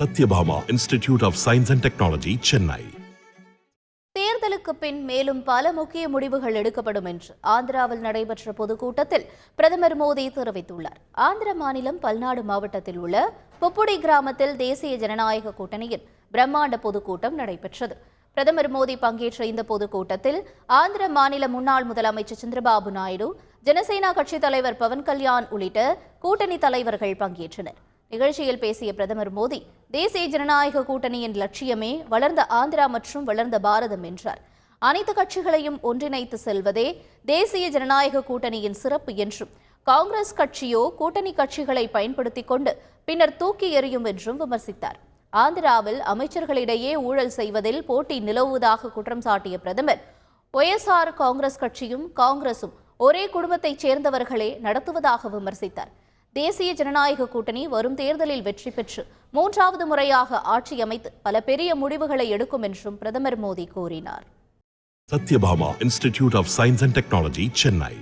Sathyabama institute of science and technology Chennai. தேர்தலுக்கு பின் மேலும் பல முக்கிய முடிவுகள் எடுக்கப்படும் என்று ஆந்திராவில் நடைபெற்ற பொதுக்கூட்டத்தில் பிரதமர் மோடி தெரிவித்துள்ளார். ஆந்திர மாநிலம் பல்நாடு மாவட்டத்தில் உள்ள புப்புடி கிராமத்தில் தேசிய ஜனநாயக கூட்டணியின் பிரம்மாண்ட பொதுக்கூட்டம் நடைபெற்றது. பிரதமர் மோடி பங்கேற்ற இந்த பொதுக்கூட்டத்தில் ஆந்திர மாநில முன்னாள் முதலமைச்சர் சந்திரபாபு நாயுடு ஜனசேனா கட்சித் தலைவர் பவன் கல்யாண் உள்ளிட்ட கூட்டணி தலைவர்கள் பங்கேற்றனர். நிகழ்ச்சியில் பேசிய பிரதமர் மோடி தேசிய ஜனநாயக கூட்டணியின் லட்சியமே வளர்ந்த ஆந்திரா மற்றும் வளர்ந்த பாரதம் என்றார். அனைத்து கட்சிகளையும் ஒன்றிணைத்து செல்வதே தேசிய ஜனநாயக கூட்டணியின் சிறப்பு என்றும் காங்கிரஸ் கட்சியோ கூட்டணி கட்சிகளை பயன்படுத்தி கொண்டு பின்னர் தூக்கி எறியும் என்றும் விமர்சித்தார். ஆந்திராவில் அமைச்சர்களிடையே ஊழல் செய்வதில் போட்டி நிலவுவதாக குற்றம் சாட்டிய பிரதமர் ஒய்எஸ்ஆர் காங்கிரஸ் கட்சியும் காங்கிரசும் ஒரே குடும்பத்தைச் சேர்ந்தவர்களே நடத்துவதாக விமர்சித்தார். தேசிய ஜனநாயக கூட்டணி வரும் தேர்தலில் வெற்றி பெற்று மூன்றாவது முறையாக ஆட்சி அமைத்து பல பெரிய முடிவுகளை எடுக்கும் என்றும் பிரதமர் மோடி கூறினார். Sathyabama institute of science and technology Chennai.